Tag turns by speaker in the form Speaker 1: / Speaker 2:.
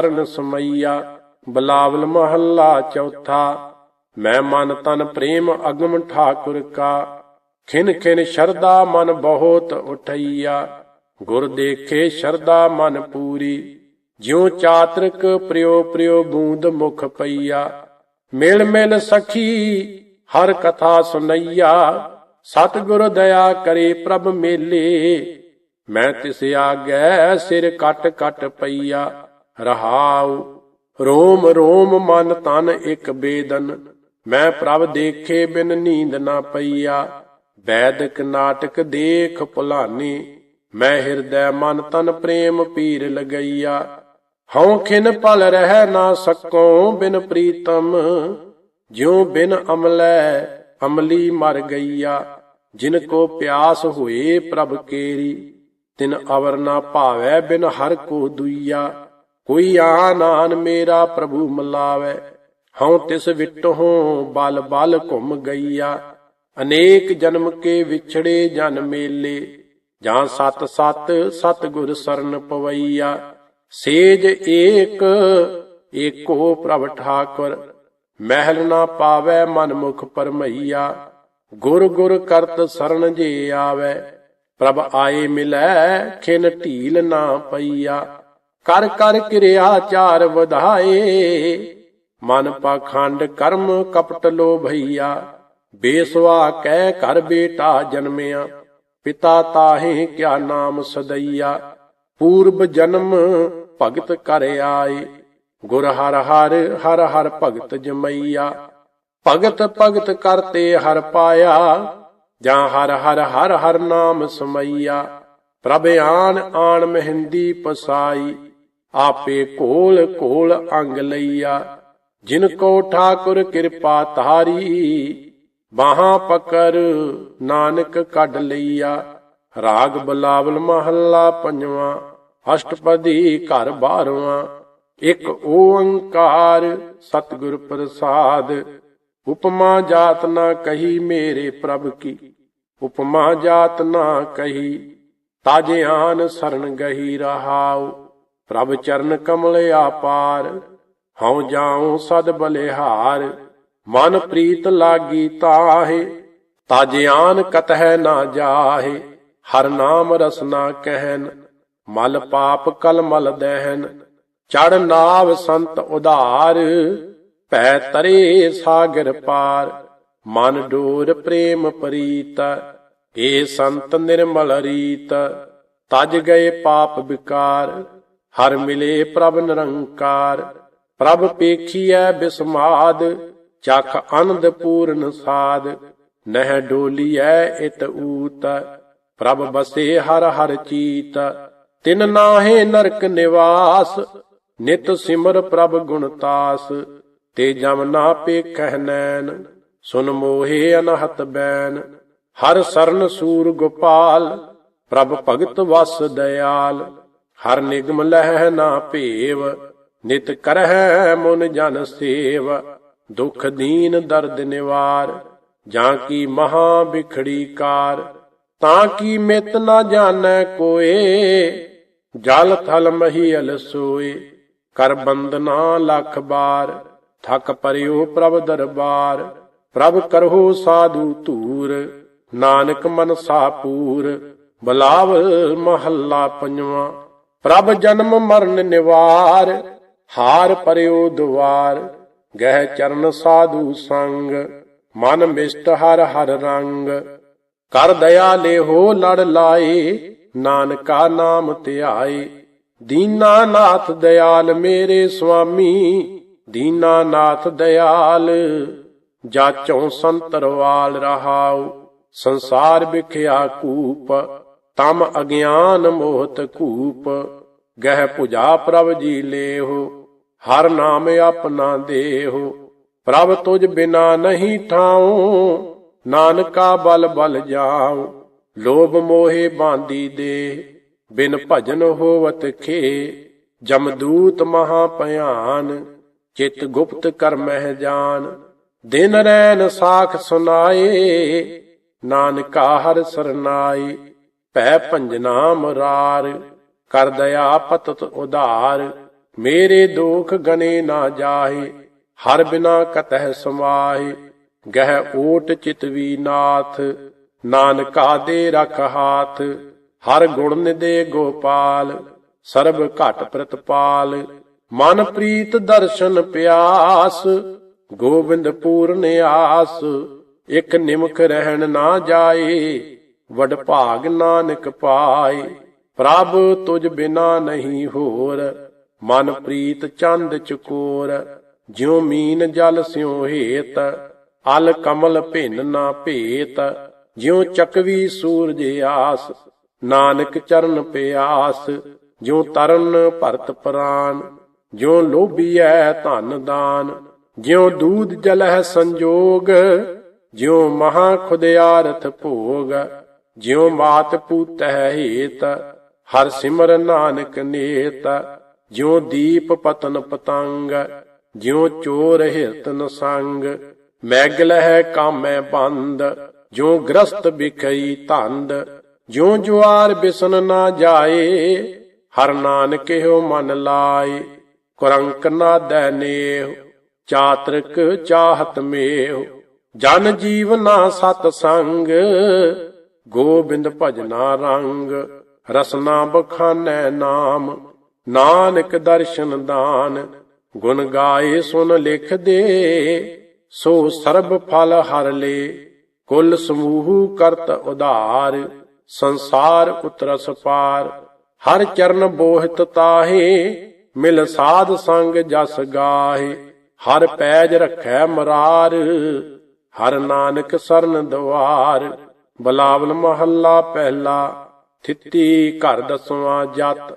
Speaker 1: Earn ਸਮਈਆ, Bilawal ਮਹੱਲਾ ਚੌਥਾ। ਮੈਂ ਮਨ ਤਨ ਪ੍ਰੇਮ ਅਗਮ ਠਾਕੁਰ ਕਾ। ਖਿਨ ਖਿਨ ਸ਼ਰਦਾ ਮਨ ਬਹੁਤ ਉਠਈਆ। ਗੁਰ ਦੇਖੇ ਸ਼ਰਦਾ ਮਨ ਪੂਰੀ। ਜਿਉ ਚਾਤ੍ਰਿਕ ਪ੍ਰਿਯੋ ਪ੍ਰਿਯੋ ਬੂੰਦ ਮੁਖ ਪਈਆ। ਮਿਲ ਮਿਲ ਸਖੀ ਹਰ ਕਥਾ ਸੁਨਈਆ। ਸਤਿਗੁਰ ਦਇਆ ਕਰੇ ਪ੍ਰਭ ਮੇਲੇ। ਮੈਂ ਤਿਸ ਆਗੈ ਸਿਰ ਕਟ ਕਟ ਪਈਆ। ਰਹਾਉ। ਰੋਮ ਰੋਮ ਮਨ ਤਨ ਇਕ ਬੇਦਨ। ਮੈਂ ਪ੍ਰਭ ਦੇਖੇ ਬਿਨ ਨੀਂਦ ਨਾ ਪਈਆ। ਵੈਦਿਕ ਨਾਟਕ ਦੇਖ ਭੁਲਾਨੀ। ਮੈਂ ਹਿਰਦੈ ਮਨ ਤਨ ਪ੍ਰੇਮ ਪੀਰ ਲਗਈਆ। ਹਉ ਖਿਨ ਪਲ ਰਹਿ ਨਾ ਸਕੋ ਬਿਨ ਪ੍ਰੀਤਮ। ਜਿਉ ਬਿਨ ਅਮਲੈ ਅਮਲੀ ਮਰ ਗਈਆ। ਜਿਨ ਕੋ ਪਿਆਸ ਹੋਏ ਪ੍ਰਭ ਕੇਰੀ। ਤਿਨ ਅਵਰ ਨਾ ਭਾਵੈ ਬਿਨ ਹਰ ਕੋ ਦੁਈਆ। ਕੋਈ ਆ ਆਨ ਮੇਰਾ ਪ੍ਰਭੂ ਮਲਾਵੇ, ਹਉ ਤਿਸ ਵਿਟਹੁ ਬਲ ਬਲ ਘੁੰਮ ਗਈਆ। ਅਨੇਕ ਜਨਮ ਕੇ ਵਿਛੜੇ ਜਨ ਮੇਲੇ, ਜਾਂ ਸਤ ਸਤ ਸਤ ਗੁਰ ਸਰਨ ਪਵਈਆ। ਸੇਜ ਏਕ, ਏਕੋ ਪ੍ਰਭ ਠਾਕੁਰ, ਮਹਿਲ ਨਾ ਪਾਵੈ ਮਨ ਮੁਖ ਪਰਮਈਆ। ਗੁਰ ਗੁਰ ਕਰਤ ਸਰਨ ਜੇ ਆਵੈ, ਪ੍ਰਭ ਆਏ ਮਿਲੈ ਖਿਨ ਢੀਲ ਨਾ ਪਈਆ। ਕਰ ਕਰ ਕਿਰਿਆ ਚਾਰ ਵਧਾਏ। ਮਨ ਪਾਖੰਡ ਕਰਮ ਕਪਟ ਲੋ ਭਈਆ। ਬੇਸਵਾ ਕਹਿ ਘਰ ਬੇਟਾ ਜਨਮਿਆ। ਪਿਤਾ ਤਾਹੇ ਕਿਆ ਨਾਮ ਸਦਈਆ। ਪੂਰਬ ਜਨਮ ਭਗਤ ਕਰ ਆਏ। ਗੁਰ ਹਰ ਹਰ ਹਰ ਹਰ ਭਗਤ ਜਮਈਆ। ਭਗਤ ਭਗਤ ਕਰਤੇ ਹਰ ਪਾਇਆ। ਜਾਂ ਹਰ ਹਰ ਹਰ ਹਰ ਨਾਮ ਸਮਈਆ। ਪ੍ਰਭ ਆਣ ਆਣ ਮਹਿੰਦੀ ਪਸਾਈ। ਆਪੇ ਕੋਲ ਕੋਲ ਅੰਗ ਲਈਆ। ਜਿਨ ਕੋ ਠਾਕੁਰ ਕਿਰਪਾ ਤਾਰੀ ਬਾਹਾਂ ਪਕਰ ਨਾਨਕ ਕੱਢ ਲਈਆ। ਰਾਗ ਬਲਾਵਲ ਮਹੱਲਾ ਪੰਜਵਾਂ, ਅਸ਼ਟਪਦੀ ਘਰ ਬਾਰਵਾਂ। ਇੱਕ ਓੰਕਾਰ ਸਤਿਗੁਰ ਪ੍ਰਸਾਦ, ਉਪਮਾ ਜਾਤ ਨਾ ਕਹੀ ਮੇਰੇ ਪ੍ਰਭ ਕੀ। ਉਪਮਾ ਜਾਤ ਨਾ ਕਹੀ ਤਾਜੇ ਸਰਨ ਗਹੀ ਰਹਾਉ। ਪ੍ਰਭ ਚਰਨ ਕਮਲ ਆਪਾਰ, ਹਉ ਜਾਉ ਸਦ ਬਲਿਹਾਰ, ਮਨ ਪ੍ਰੀਤ ਲਾਗੀ ਤਾਹੇ ਆਨ ਕਤਹਿ ਨਾ ਜਾਹੇ, ਹਰ ਨਾਮ ਰਸਨਾ ਕਹਿਨ, ਮਲ ਪਾਪ ਕਲ ਮਲ ਦਹਿਨ, ਚੜ ਨਾਵ ਸੰਤ ਉਧਾਰ, ਭੈ ਤਰੇ ਸਾਗਰ ਪਾਰ, ਮਨ ਡੋਰ ਪ੍ਰੇਮ ਪ੍ਰੀਤ, ਏ ਸੰਤ ਨਿਰਮਲ ਰੀਤ, ਤਜ ਗਏ ਪਾਪ ਵਿਕਾਰ ਹਰ ਮਿਲੇ ਪ੍ਰਭ ਨਿਰੰਕਾਰ, ਪ੍ਰਭ ਪੇਖੀਐ ਬਿਸਮਾਦ, ਚਖ ਆਨੰਦ ਪੂਰਨ ਸਾਧ ਨਹਿ ਡੋਲੀਐ ਇਤ ਊਤ, ਪ੍ਰਭ ਬਸੇ ਹਰ ਹਰ ਚੀਤ, ਤਿਨ ਨਾਹੇ ਨਰਕ ਨਿਵਾਸ, ਨਿਤ ਸਿਮਰ ਪ੍ਰਭ ਗੁਣਤਾਸ ਤੇ ਜਮ ਨਾ ਪੇਖਹਿ ਨੈਣ, ਸੁਨ ਮੋਹੇ ਅਨਹਤ ਬੈਨ ਹਰ ਸਰਨ ਸੂਰ ਗੋਪਾਲ, ਪ੍ਰਭ ਭਗਤ ਵਸ ਦਇਆਲ। ਹਰ ਨਿਗਮ ਲਹਿ ਨਾ ਭੇਵ, ਨਿਤ ਕਰਹਿ ਮਨ ਜਨ ਸੇਵ। ਦੁਖ ਦੀਨ ਦਰਦ ਨਿਵਾਰ, ਜਾਂ ਕੀ ਮਹਾ ਬਿਖੜੀ ਕਾਰ। ਤਾਂ ਕੀ ਮਿਤ ਨਾ ਜਾਣੈ ਕੋਏ, ਜਲ ਥਲ ਮਹੀਲ ਸੋਏ। ਕਰ ਬੰਦਨਾ ਲੱਖ ਬਾਰ, ਥਕ ਪਰਿਓ ਪ੍ਰਭ ਦਰਬਾਰ। ਪ੍ਰਭ ਕਰਹੁ ਸਾਧੂ ਧੂਰ, ਨਾਨਕ ਮਨਸਾ ਪੂਰ। ਬਲਾਵ ਮਹੱਲਾ ਪੰਜਵਾਂ। ਪ੍ਰਭ ਜਨਮ ਮਰਨ ਨਿਵਾਰ, ਹਾਰ ਪਰਿਓ ਦੁਆਰ, ਗਹਿ ਚਰਨ ਸਾਧੂ ਸੰਗ, ਮਨ ਮਿਸ਼ਟ ਹਰ ਹਰ ਰੰਗ। ਕਰ ਦਇਆ ਲੇਹੋ ਲੜ ਲਾਏ, ਨਾਨਕਾ ਨਾਮ ਧਿਆਏ। ਦੀਨਾ ਨਾਥ ਦਇਆਲ ਮੇਰੇ ਸੁਆਮੀ, ਦੀਨਾ ਨਾਥ ਦਇਆਲ ਜਾਚੋਂ ਸੰਤਰਵਾਲ ਰਹਾਉ, ਸੰਸਾਰ ਵਿਖਿਆ ਕੂਪ। ਤਮ ਅਗਿਆਨ ਮੋਹਤ ਕੂਪ, ਗਹਿ ਪੁਜਾ ਪ੍ਰਭ ਜੀ ਲੇਹੋ, ਹਰ ਨਾਮ ਆਪਣਾ ਦੇਹੋ। ਪ੍ਰਭ ਤੁਜ ਬਿਨਾ ਨਹੀਂ ਠਾਉ, ਨਾਨਕਾ ਬਲ ਬਲ ਜਾਉ। ਲੋਭ ਮੋਹੇ ਬਾਂਦੀ ਦੇ, ਬਿਨ ਭਜਨ ਹੋਵਤ ਖੇ। ਜਮਦੂਤ ਮਹਾ ਭਿਆਨ, ਚਿਤ ਗੁਪਤ ਕਰ ਮਹਿ ਜਾਨ। ਦਿਨ ਰੈਨ ਸਾਖ ਸੁਨਾਏ, ਨਾਨਕਾ ਹਰ ਸਰਨਾਈ ਭੈ ਭੰਜਨਾ ਮੁਰਾਰ ਕਰ ਦਇਆ ਪਤਤ ਉਧਾਰ। ਮੇਰੇ ਦੋਖ ਗਨੇ ਨਾ ਜਾਹੇ, ਹਰ ਬਿਨਾ ਕਤਹਿ ਸਮਾਹੇ। ਗਹਿ ਓਟ ਚਿਤਵੀ ਨਾਥ, ਨਾਨਕਾ ਦੇ ਰਖ ਹਾਥ। ਹਰ ਗੁਣ ਨਿਦੇ ਗੋਪਾਲ, ਸਰਬ ਘਟ ਪ੍ਰਤਪਾਲ। ਮਨ ਪ੍ਰੀਤ ਦਰਸ਼ਨ ਪਿਆਸ ਗੋਬਿੰਦ ਪੂਰਨ ਆਸ ਇਕ ਨਿਮਖ ਰਹਿਣ ਨਾ ਜਾਏ ਵਡ ਭਾਗ ਨਾਨਕ ਪਾਏ। ਪ੍ਰਭ ਤੁਝ ਬਿਨਾ ਨਹੀਂ ਹੋਰ, ਮਨ ਪ੍ਰੀਤ ਚੰਦ ਚਕੋਰ। ਜਿਉ ਮੀਨ ਜਲ ਸਿਉ ਹੇਤ, ਅਲ ਕਮਲ ਭਿੰਨ ਨਾ ਭੇਤ। ਜਿਉ ਚਕਵੀ ਸੂਰਜ ਆਸ, ਨਾਨਕ ਚਰਨ ਪਿਆਸ। ਜਿਉ ਤਰਨ ਭਰਤ ਪ੍ਰਾਨ, ਜਿਉ ਲੋਭੀਐ ਧਨ ਦਾਨ। ਜਿਉ ਦੂਧ ਜਲਹਿ ਸੰਜੋਗ, ਜਿਉ ਮਹਾ ਖੁਦਿਆਰਥ ਭੋਗ। ਜਿਉ ਮਾਤ ਪੂਤੈ ਹੇਤ, ਹਰ ਸਿਮਰ ਨਾਨਕ ਨੇਤ, ਜਿਉ ਦੀਪ ਪਤਨ ਪਤੰਗ, ਜਿਉ ਚੋਰ ਹਿਰਤਨ ਸੰਗ ਮੈਗਲ ਹੈ ਕਾਮੈ ਬੰਦ, ਜਿਉ ਗ੍ਰਸਤ ਬਿਖਈ ਧੰਦ, ਜਿਉ ਜੁਆਰ ਬਿਸਨ ਨਾ ਜਾਏ, ਹਰ ਨਾਨਕ ਹੋ ਮਨ ਲਾਏ, ਕੁਰੰਕ ਨਾ ਦੈ ਚਾਤਰਕ ਚਾਹਤ ਮੇਹ, ਜਨ ਜੀਵਨਾ ਸਤ ਸੰਗ ਗੋਬਿੰਦ ਭਜਨਾ ਰੰਗ, ਰਸਨਾ ਬਖਾਨੈ ਨਾਮ, ਨਾਨਕ ਦਰਸ਼ਨ ਦਾਨ, ਗੁਣ ਗਾਏ ਸੁਨ ਲਿਖ ਦੇ ਸੋ ਸਰਬ ਫਲ ਹਰ ਲੇ, ਕੁਲ ਸਮੂਹ ਕਰਤ ਉਧਾਰ, ਸੰਸਾਰ ਉਤਰਸ ਪਾਰ, ਹਰ ਚਰਨ ਬੋਹਿਤ ਤਾਹੇ, ਮਿਲ ਸਾਧ ਸੰਗ ਜਸ ਗਾਹੇ, ਹਰ ਪੈਜ ਰਖੈ ਮਰਾਰ, ਹਰ ਨਾਨਕ ਸਰਨ ਦਵਾਰ। ਬਲਾਵਲ ਮਹੱਲਾ ਪਹਿਲਾ ਥਿੱਤੀ ਘਰ ਦਸਵਾਂ ਜਤ।